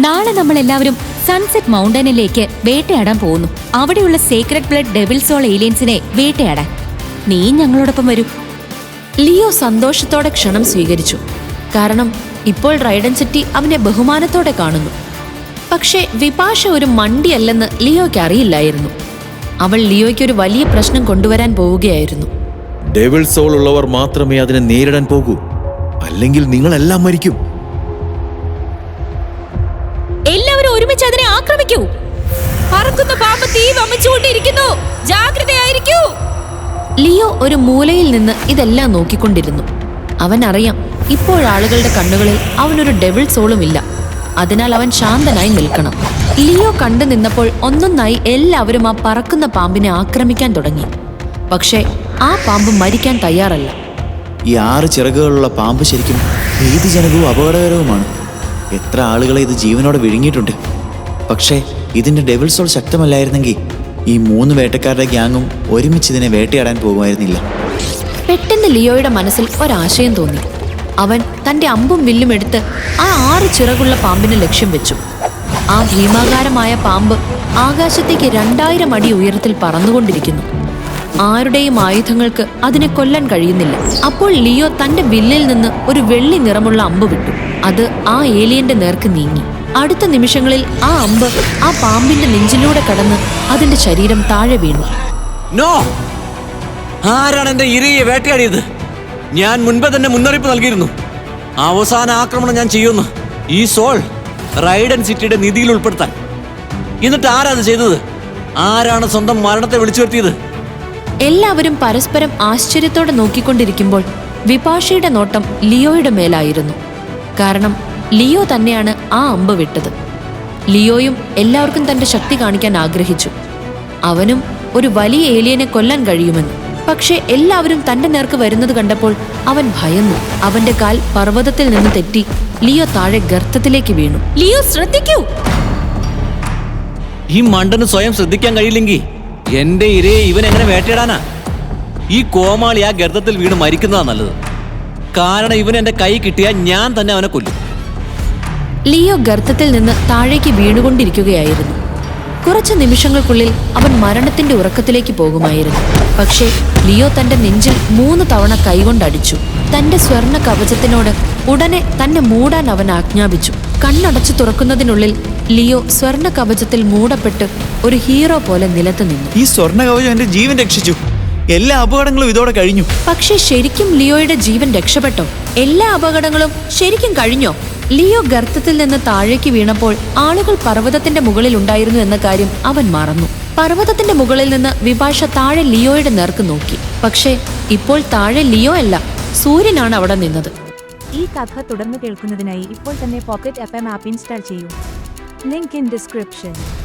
നാളെ നമ്മൾ എല്ലാവരും സൺസെറ്റ് മൗണ്ടനിലേക്ക് വേട്ടയാടാൻ പോകുന്നു. അവിടെയുള്ള സീക്രട്ട് ബ്ലഡ് ഡെവിൾ സോൾ ഏലിയൻസിനെ വേട്ടയാടാൻ. നീ ഞങ്ങളോടൊപ്പം വരൂ. ലിയോ സന്തോഷത്തോടെ ക്ഷണം സ്വീകരിച്ചു. കാരണം ഇപ്പോൾ റൈഡൻ സിറ്റി അവനെ ബഹുമാനത്തോടെ കാണുന്നു. പക്ഷേ വിപാഷ ഒരു മണ്ടിയല്ലെന്ന് ലിയോയ്ക്ക് അറിയില്ലായിരുന്നു. അവൾ ലിയോയ്ക്ക് ഒരു വലിയ പ്രശ്നം കൊണ്ടുവരാൻ പോവുകയായിരുന്നു. ഡെവിൾ സോൾ ഉള്ളവർ മാത്രമേ അതിനെ നേരിടാൻ പോകൂ. അല്ലെങ്കിൽ നിങ്ങളെല്ലാം മരിക്കും. തീ വമിച്ചുകൊണ്ടിരിക്കുന്നു ജാഗ്രതയായിരിക്കൂ. ലിയോ ഒരു മൂലയിൽ നിന്ന് ഇതെല്ലാം നോക്കിക്കൊണ്ടിരുന്നു. അവൻ അറിയാം ഇപ്പോഴാളുകളുടെ കണ്ണുകളിൽ അവനൊരു ഡെവിൾ സോളും ഇല്ല. അതിനാൽ അവൻ ശാന്തനായി നിൽക്കണം. ലിയോ കണ്ടു നിന്നപ്പോൾ ഒന്നൊന്നായി എല്ലാവരും ആ പറക്കുന്ന പാമ്പിനെ ആക്രമിക്കാൻ തുടങ്ങി. പക്ഷേ ആ പാമ്പ് മരിക്കാൻ തയ്യാറല്ല. ഈ ആറ് ചിറകുകളുള്ള പാമ്പ് ശരിക്കും ഭീതിജനകവും അപകടകരവുമാണ്. എത്ര ആളുകളെ ഇത് ജീവനോടെ വിഴുങ്ങിയിട്ടുണ്ട്. പക്ഷേ ഇതിന്റെ ഡെവിൾ സോൾ ശക്തമല്ലായിരുന്നെങ്കിൽ ഈ മൂന്ന് വേട്ടക്കാരുടെ ഗ്യാങ്ങും ഒരുമിച്ച് ഇതിനെ വേട്ടയാടാൻ പോകുമായിരുന്നില്ല. പെട്ടെന്ന് ലിയോയുടെ മനസ്സിൽ ഒരാശയം തോന്നി. അവൻ തന്റെ അമ്പും വില്ലും എടുത്ത് ആ ആറ് ചിറകുള്ള പാമ്പിന് ലക്ഷ്യം വെച്ചു. ആ ഭീമാകാരമായ പാമ്പ് ആകാശത്തേക്ക് രണ്ടായിരം അടി ഉയരത്തിൽ പറന്നുകൊണ്ടിരിക്കുന്നു. ആരുടെയും ആയുധങ്ങൾക്ക് അതിനെ കൊല്ലാൻ കഴിയുന്നില്ല. അപ്പോൾ ലിയോ തന്റെ വില്ലിൽ നിന്ന് ഒരു വെള്ളി നിറമുള്ള അമ്പ് വിട്ടു. അത് ആ ഏലിയന്റെ നേർക്ക് നീങ്ങി. അടുത്ത നിമിഷങ്ങളിൽ ആ അമ്പ് ആ പാമ്പിന്റെ നെഞ്ചിലൂടെ കടന്ന് അതിന്റെ ശരീരം താഴെ വീണു. നോ. ആരാണ് എന്റെ ഇരയെ വേട്ടയാടിയത്? ഞാൻ മുൻപ് തന്നെ മുന്നറിയിപ്പ് നൽകിയിരുന്നു. അവസാന ആക്രമണം ഞാൻ ചെയ്യുന്നു. ഈ സോൾ റൈഡൻ സിറ്റിയുടെ നിധിയിൽ ഉൾപ്പെടുത്താൻ. എന്നിട്ട് ആരാ അത് ചെയ്തത്? ആരാണ് സ്വന്തം മരണത്തെ വിളിച്ചു വരുത്തിയത്? എല്ലാവരും പരസ്പരം ആശ്ചര്യത്തോടെ നോക്കിക്കൊണ്ടിരിക്കുമ്പോൾ വിപാഷയുടെ നോട്ടം ലിയോയുടെ മേലായിരുന്നു. കാരണം ലിയോ തന്നെയാണ് ആ അമ്പ് വിട്ടത്. ലിയോയും എല്ലാവർക്കും തന്റെ ശക്തി കാണിക്കാൻ ആഗ്രഹിച്ചു. അവനും ഒരു വലിയ ഏലിയനെ കൊല്ലാൻ കഴിയുമെന്ന്. പക്ഷേ എല്ലാവരും തന്റെ നേർക്ക് വരുന്നത് കണ്ടപ്പോൾ അവൻ ഭയന്നു. അവന്റെ കാൽ പർവതത്തിൽ നിന്ന് തെറ്റി ലിയോ താഴെ ഗർത്തത്തിലേക്ക് വീണു. ലിയോ ശ്രദ്ധിക്കൂ! ഈ മണ്ടന് സ്വയം ശ്രദ്ധിക്കാൻ കഴിയില്ലെങ്കിൽ എന്റെ ഇരയെ ഇവൻ എങ്ങനെ വേട്ടയിടാനാ? ഈ കോമാളി ആ ഗർത്തത്തിൽ വീണ് മരിക്കുന്നതാ നല്ലത്. കാരണം ഇവൻ എന്റെ കൈ കിട്ടിയാൽ ഞാൻ തന്നെ അവനെ കൊല്ലും. ലിയോ ഗർത്തത്തിൽ നിന്ന് താഴേക്ക് വീണുകൊണ്ടിരിക്കുകയായിരുന്നു. കുറച്ച് നിമിഷങ്ങൾക്കുള്ളിൽ അവൻ മരണത്തിന്റെ ഉറക്കത്തിലേക്ക് പോകുമായിരുന്നു. പക്ഷേ ലിയോ തന്റെ നെഞ്ചിൽ മൂന്ന് തവണ കൈകൊണ്ടടിച്ചു. തന്റെ സ്വർണ കവചത്തിനോട് ഉടനെ തന്നെ മൂടാൻ അവൻ ആജ്ഞാപിച്ചു. കണ്ണടച്ചു തുറക്കുന്നതിനുള്ളിൽ ലിയോ സ്വർണ കവചത്തിൽ മൂടപ്പെട്ട് ഒരു ഹീറോ പോലെ നിലത്ത് നിന്നു. ഈ സ്വർണ കവചം എന്റെ ജീവൻ രക്ഷിച്ചു. എല്ലാ അപകടങ്ങളും ഇതോടെ കഴിഞ്ഞു. പക്ഷേ ശരിക്കും ലിയോയുടെ ജീവൻ രക്ഷപ്പെട്ടോ? എല്ലാ അപകടങ്ങളും ശരിക്കും കഴിഞ്ഞോ? ലിയോ ഗർത്തത്തിൽ നിന്ന് താഴേക്ക് വീണപ്പോൾ ആളുകൾ പർവതത്തിന്റെ മുകളിൽ ഉണ്ടായിരുന്നു എന്ന കാര്യം അവൻ മറന്നു. പർവതത്തിന്റെ മുകളിൽ നിന്ന് വിഭാഷ താഴെ ലിയോയുടെ നേർക്ക് നോക്കി. പക്ഷേ ഇപ്പോൾ താഴെ ലിയോ അല്ല സൂര്യനാണ് അവിടെ നിന്നത്. ഈ കഥ തുടർന്ന് കേൾക്കുന്നതിനായി ഇപ്പോൾ തന്നെ പോക്കറ്റ് ആപ്പ് ഇൻസ്റ്റാൾ ചെയ്യൂ. Link in description.